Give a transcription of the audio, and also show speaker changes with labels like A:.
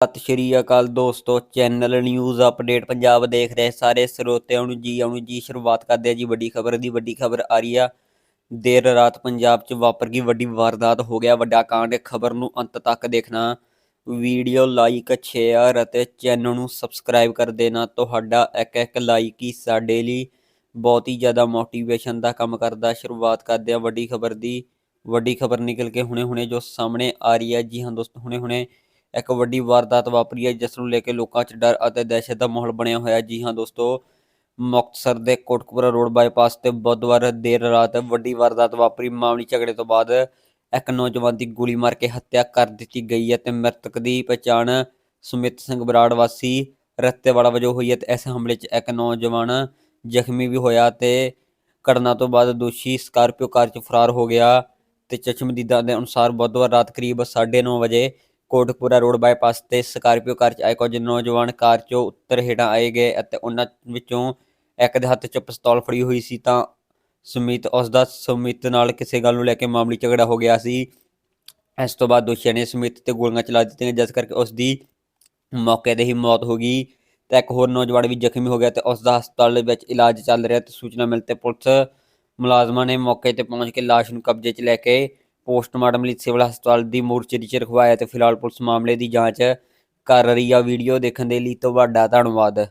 A: ਸਤਿ ਸ਼੍ਰੀ ਅਕਾਲ ਦੋਸਤੋ channel news update Punjab ਦੇਖ ਰਹੇ ਸਾਰੇ ਸਰੋਤਿਆਂ ਨੂੰ ਜੀ ਆਉਣ ਜੀ, ਸ਼ੁਰੂਆਤ ਕਰਦੇ ਆ ਜੀ ਵੱਡੀ ਖਬਰ ਦੀ। ਵੱਡੀ ਖਬਰ ਆ ਰਹੀ ਆ, ਦੇਰ ਰਾਤ ਪੰਜਾਬ 'ਚ ਵਾਪਰ ਗਈ ਵੱਡੀ ਵਾਰਦਾਤ। ਹੋ ਗਿਆ ਵੱਡਾ ਕਾਂਡ। ਖਬਰ ਨੂੰ ਅੰਤ ਤੱਕ ਦੇਖਣਾ। ਵੀਡੀਓ ਲਾਈਕ ਸ਼ੇਅਰ ਅਤੇ ਚੈਨਲ ਨੂੰ ਸਬਸਕ੍ਰਾਈਬ ਕਰ ਦੇਣਾ। ਤੁਹਾਡਾ ਇੱਕ ਇੱਕ ਲਾਈਕ ਹੀ ਸਾਡੇ ਲਈ ਬਹੁਤ ਹੀ ਜ਼ਿਆਦਾ ਮੋਟੀਵੇਸ਼ਨ ਦਾ ਕੰਮ ਕਰਦਾ। ਸ਼ੁਰੂਆਤ ਕਰਦੇ ਆ ਵੱਡੀ ਖਬਰ ਦੀ। ਵੱਡੀ ਖਬਰ ਨਿਕਲ ਕੇ ਹੁਣੇ-ਹੁਣੇ ਜੋ ਸਾਹਮਣੇ ਆ ਰਹੀ ਹੈ। ਜੀ ਹਾਂ ਦੋਸਤੋ, ਹੁਣੇ-ਹੁਣੇ ਇੱਕ ਵੱਡੀ ਵਾਰਦਾਤ ਵਾਪਰੀ ਹੈ, ਜਿਸ ਨੂੰ ਲੈ ਕੇ ਲੋਕਾਂ 'ਚ ਡਰ ਅਤੇ ਦਹਿਸ਼ਤ ਦਾ ਮਾਹੌਲ ਬਣਿਆ ਹੋਇਆ ਜੀ ਹਾਂ ਦੋਸਤੋ, ਮੁਕਤਸਰ ਦੇ ਕੋਟਕਪੁਰਾ ਰੋਡ ਬਾਈਪਾਸ ਤੇ ਬੁੱਧਵਾਰ ਦੇਰ ਰਾਤ ਵੱਡੀ ਵਾਰਦਾਤ ਵਾਪਰੀ। ਮਾਮਲੀ ਝਗੜੇ ਤੋਂ ਬਾਅਦ ਇੱਕ ਨੌਜਵਾਨ ਦੀ ਗੋਲੀ ਮਾਰ ਕੇ ਹੱਤਿਆ ਕਰ ਦਿੱਤੀ ਗਈ ਹੈ ਤੇ ਮ੍ਰਿਤਕ ਦੀ ਪਛਾਣ ਸੁਮਿਤ ਸਿੰਘ ਬਰਾੜ ਵਾਸੀ ਰੱਤੇਵਾੜਾ ਵਜੋਂ ਹੋਈ ਹੈ ਤੇ ਇਸ ਹਮਲੇ 'ਚ ਇੱਕ ਨੌਜਵਾਨ ਜ਼ਖਮੀ ਵੀ ਹੋਇਆ ਤੇ ਘਟਨਾ ਤੋਂ ਬਾਅਦ ਦੋਸ਼ੀ ਸਕਾਰਪੀਓ ਕਾਰ 'ਚ ਫਰਾਰ ਹੋ ਗਿਆ ਤੇ ਚਸ਼ਮਦੀਦਾਂ ਦੇ ਅਨੁਸਾਰ ਬੁੱਧਵਾਰ ਰਾਤ ਕਰੀਬ 9:30 ਵਜੇ ਕੋਟਕਪੁਰਾ ਰੋਡ ਬਾਈਪਾਸ ਤੇ ਸਕਾਰਪੀਓ ਕਾਰ 'ਚ ਆਏ ਕੁਝ ਨੌਜਵਾਨ ਕਾਰ 'ਚੋਂ ਉੱਤਰ ਹੇਠਾਂ ਆਏ ਗਏ ਅਤੇ ਉਹਨਾਂ ਵਿੱਚੋਂ ਇੱਕ ਦੇ ਹੱਥ 'ਚ ਪਿਸਤੌਲ ਫੜੀ ਹੋਈ ਸੀ ਤਾਂ ਸੁਮਿਤ ਉਸ ਦਾ ਸੁਮਿਤ ਨਾਲ ਕਿਸੇ ਗੱਲ ਨੂੰ ਲੈ ਕੇ ਮਾਮੂਲੀ ਝਗੜਾ ਹੋ ਗਿਆ ਸੀ। ਇਸ ਤੋਂ ਬਾਅਦ ਦੋਸ਼ੀਆਂ ਨੇ ਸੁਮਿਤ ਤੇ ਗੋਲੀਆਂ ਚਲਾ ਦਿੱਤੀਆਂ, ਜਿਸ ਕਰਕੇ ਉਸ ਦੀ ਮੌਕੇ 'ਤੇ ਹੀ ਮੌਤ ਹੋ ਗਈ ਤੇ ਇੱਕ ਹੋਰ ਨੌਜਵਾਨ ਵੀ ਜ਼ਖਮੀ ਹੋ ਗਿਆ ਤੇ ਉਸ ਦਾ ਹਸਪਤਾਲ ਵਿੱਚ ਇਲਾਜ ਚੱਲ ਰਿਹਾ ਤੇ ਸੂਚਨਾ ਮਿਲ ਤੇ ਪੁਲਿਸ ਮੁਲਾਜ਼ਮਾਂ ਨੇ ਮੌਕੇ ਤੇ ਪਹੁੰਚ ਕੇ ਲਾਸ਼ ਨੂੰ ਕਬਜ਼ੇ 'ਚ ਲੈ ਕੇ ਪੋਸਟਮਾਰਟਮ ਲਈ ਸਿਵਲ ਹਸਪਤਾਲ ਦੀ ਮੋਰਚਰੀ 'ਚ ਰਖਵਾਇਆ ਤੇ ਫਿਲਹਾਲ ਪੁਲਿਸ ਮਾਮਲੇ ਦੀ ਜਾਂਚ ਕਰ ਰਹੀ ਆ। ਵੀਡੀਓ ਦੇਖਣ ਦੇ ਲਈ ਤੁਹਾਡਾ ਧੰਨਵਾਦ।